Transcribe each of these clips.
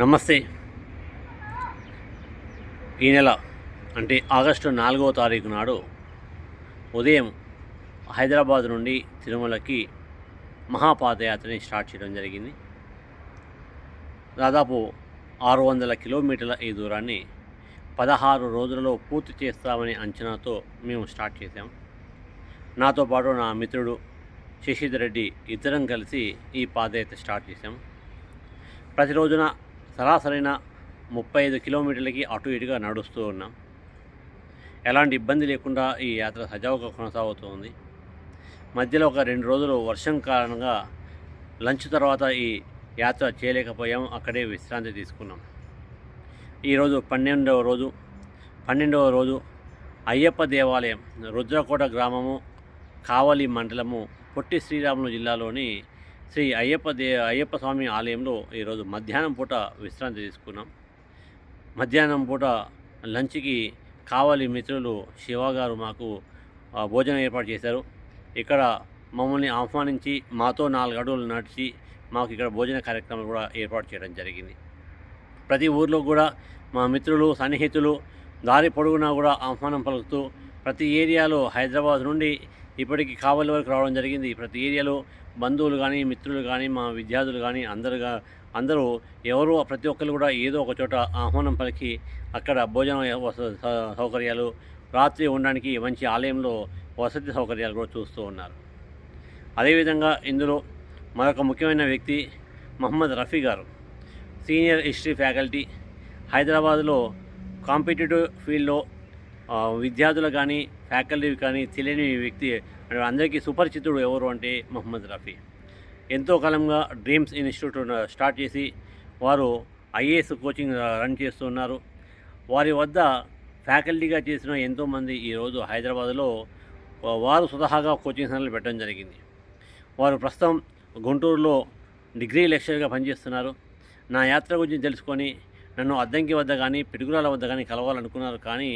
నమస్తే. ఈ నెల అంటే ఆగస్టు నాలుగవ తారీఖు నాడు ఉదయం హైదరాబాద్ నుండి తిరుమలకి మహాపాదయాత్రని స్టార్ట్ చేయడం జరిగింది. దాదాపు ఆరు వందల కిలోమీటర్ల ఈ దూరాన్ని పదహారు రోజులలో పూర్తి చేస్తామనే అంచనాతో మేము స్టార్ట్ చేసాం నాతో పాటు నా మిత్రుడు శశిధర్ రెడ్డి ఇద్దరం కలిసి ఈ పాదయాత్ర స్టార్ట్ చేసాం ప్రతిరోజున సరాసరైన ముప్పై ఐదు కిలోమీటర్లకి అటు ఇటుగా నడుస్తూ ఉన్నాం. ఎలాంటి ఇబ్బంది లేకుండా ఈ యాత్ర సజావుగా కొనసాగుతుంది. మధ్యలో ఒక రెండు రోజులు వర్షం కారణంగా లంచ్ తర్వాత ఈ యాత్ర చేయలేకపోయాం. అక్కడే విశ్రాంతి తీసుకున్నాం. ఈరోజు పన్నెండవ రోజు పన్నెండవ రోజు అయ్యప్ప దేవాలయం రుద్రకోట గ్రామము కావలి మండలము పొట్టి శ్రీరాములు జిల్లాలోని శ్రీ అయ్యప్ప దే అయ్యప్ప స్వామి ఆలయంలో ఈరోజు మధ్యాహ్నం పూట విశ్రాంతి తీసుకున్నాం. మధ్యాహ్నం పూట లంచ్కి కావాలి మిత్రులు శివ గారు మాకు భోజనం ఏర్పాటు చేశారు. ఇక్కడ మమ్మల్ని ఆహ్వానించి మాతో నాలుగు అడుగులు నడిచి మాకు ఇక్కడ భోజన కార్యక్రమం కూడా ఏర్పాటు చేయడం జరిగింది. ప్రతి ఊర్లో కూడా మా మిత్రులు సన్నిహితులు దారి పొడుగునా కూడా ఆహ్వానం పలుకుతూ ప్రతి ఏరియాలో హైదరాబాద్ నుండి ఇప్పటికి కావలి వరకు రావడం జరిగింది. ప్రతి ఏరియాలో బంధువులు కానీ మిత్రులు కానీ మా విద్యార్థులు కానీ అందరుగా అందరూ ఎవరు ప్రతి ఒక్కరు కూడా ఏదో ఒక చోట ఆహ్వానం పలికి అక్కడ భోజన సౌకర్యాలు రాత్రి ఉండడానికి మంచి ఆలయంలో వసతి సౌకర్యాలు కూడా చూస్తూ ఉన్నారు. అదేవిధంగా ఇందులో మరొక ముఖ్యమైన వ్యక్తి Mohammed Rafi garu. Senior history faculty. హైదరాబాద్లో కాంపిటేటివ్ ఫీల్డ్లో విద్యార్థులు కానీ ఫ్యాకల్టీ కానీ తెలియని వ్యక్తి అందరికీ సుపరిచితుడు ఎవరు అంటే మహమ్మద్ రఫీ. ఎంతో కాలంగా డ్రీమ్స్ ఇన్స్టిట్యూట్ స్టార్ట్ చేసి వారు ఐఏఎస్ కోచింగ్ రన్ చేస్తున్నారు వారి వద్ద ఫ్యాకల్టీగా చేసిన ఎంతోమంది ఈరోజు హైదరాబాద్లో వారు స్వతహాగా కోచింగ్ సెంటర్లు పెట్టడం జరిగింది. వారు ప్రస్తుతం గుంటూరులో డిగ్రీ లెక్చరర్గా పనిచేస్తున్నారు. నా యాత్ర గురించి తెలుసుకొని నన్ను అద్దంకి వద్ద కానీ పిడుగురాల వద్ద కానీ కలవాలనుకున్నారు కానీ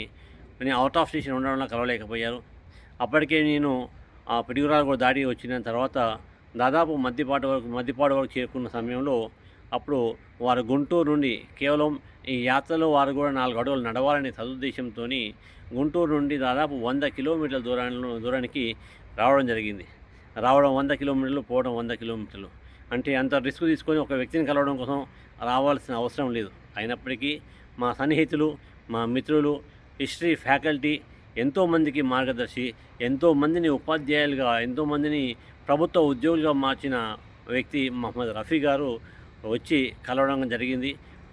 నేను అవుట్ ఆఫ్ స్టేషన్ ఉండడం వల్ల కలవలేకపోయారు అప్పటికే నేను ఆ పిడుగురాలు కూడా దాడి వచ్చిన తర్వాత దాదాపు మధ్యపాటు వరకు మధ్యపాటు వరకు చేరుకున్న సమయంలో అప్పుడు వారు గుంటూరు నుండి కేవలం ఈ యాత్రలో వారు కూడా నాలుగు అడుగులు నడవాలనే సదుద్దేశంతో గుంటూరు నుండి దాదాపు వంద కిలోమీటర్ల దూరాన్ని దూరానికి రావడం జరిగింది. రావడం వంద కిలోమీటర్లు పోవడం వంద కిలోమీటర్లు. అంటే అంత రిస్క్ తీసుకొని ఒక వ్యక్తిని కలవడం కోసం రావాల్సిన అవసరం లేదు. అయినప్పటికీ మా సన్నిహితులు మా మిత్రులు హిస్టరీ ఫ్యాకల్టీ ఎంతోమందికి మార్గదర్శి ఎంతోమందిని ఉపాధ్యాయులుగా ఎంతోమందిని ప్రభుత్వ ఉద్యోగులుగా మార్చిన వ్యక్తి మహమ్మద్ రఫీ గారు వచ్చి కలవడం జరిగింది.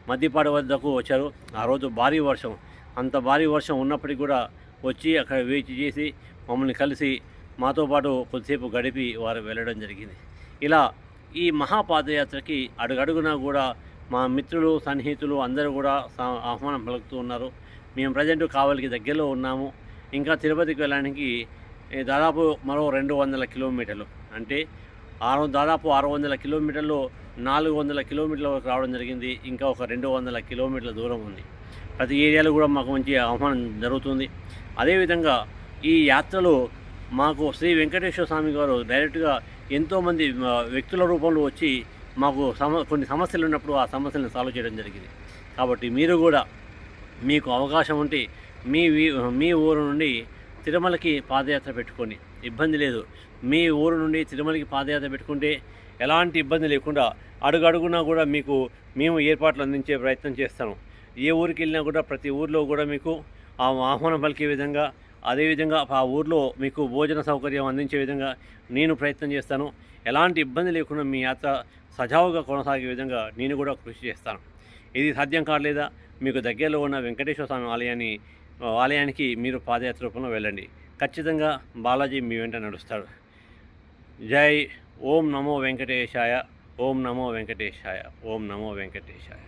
మధ్యపాడు వద్దకు వచ్చారు. ఆ రోజు భారీ వర్షం. అంత భారీ వర్షం ఉన్నప్పటికీ కూడా వచ్చి అక్కడ వేచి చేసి మమ్మల్ని కలిసి మాతో పాటు కొద్దిసేపు గడిపి వారు వెళ్ళడం జరిగింది. ఇలా ఈ మహాపాదయాత్రకి అడుగడుగునా కూడా మా మిత్రులు సన్నిహితులు అందరూ కూడా ఆహ్వానం పలుకుతూ ఉన్నారు. మేము ప్రజెంట్ కావలికి దగ్గరలో ఉన్నాము. ఇంకా తిరుపతికి వెళ్ళడానికి దాదాపు మరో రెండు వందల కిలోమీటర్లు. అంటే ఆరు దాదాపు ఆరు వందల కిలోమీటర్లు నాలుగు వందల కిలోమీటర్ల వరకు రావడం జరిగింది. ఇంకా ఒక రెండు వందల కిలోమీటర్ల దూరం ఉంది. ప్రతి ఏరియాలో కూడా మాకు మంచి ఆహ్వానం జరుగుతుంది. అదేవిధంగా ఈ యాత్రలో మాకు శ్రీ వెంకటేశ్వర స్వామి గారు డైరెక్ట్గా ఎంతోమంది వ్యక్తుల రూపంలో వచ్చి మాకు సమ కొన్ని సమస్యలు ఉన్నప్పుడు ఆ సమస్యలను సాల్వ్ చేయడం జరిగింది. కాబట్టి మీరు కూడా మీకు అవకాశం ఉంటే మీ మీ ఊరు నుండి తిరుమలకి పాదయాత్ర పెట్టుకొని. ఇబ్బంది లేదు. మీ ఊరు నుండి తిరుమలకి పాదయాత్ర పెట్టుకుంటే ఎలాంటి ఇబ్బంది లేకుండా అడుగడుగునా కూడా మీకు మేము ఏర్పాట్లు అందించే ప్రయత్నం చేస్తాము ఏ ఊరికి వెళ్ళినా కూడా ప్రతి ఊర్లో కూడా మీకు ఆ ఆహ్వానం పలికే విధంగా అదేవిధంగా ఆ ఊర్లో మీకు భోజన సౌకర్యం అందించే విధంగా నేను ప్రయత్నం చేస్తాను. ఎలాంటి ఇబ్బంది లేకుండా మీ యాత్ర సజావుగా కొనసాగే విధంగా నేను కూడా కృషి చేస్తాను. ఇది సాధ్యం కాలేదా? మీకు దగ్గరలో ఉన్న వెంకటేశ్వర స్వామి ఆలయాన్ని ఆలయానికి మీరు పాదయాత్ర రూపంలో వెళ్ళండి. ఖచ్చితంగా బాలాజీ మీ వెంట నడుస్తాడు. జై ఓం నమో వెంకటేశాయ ఓం నమో వెంకటేశాయ ఓం నమో వెంకటేశాయ.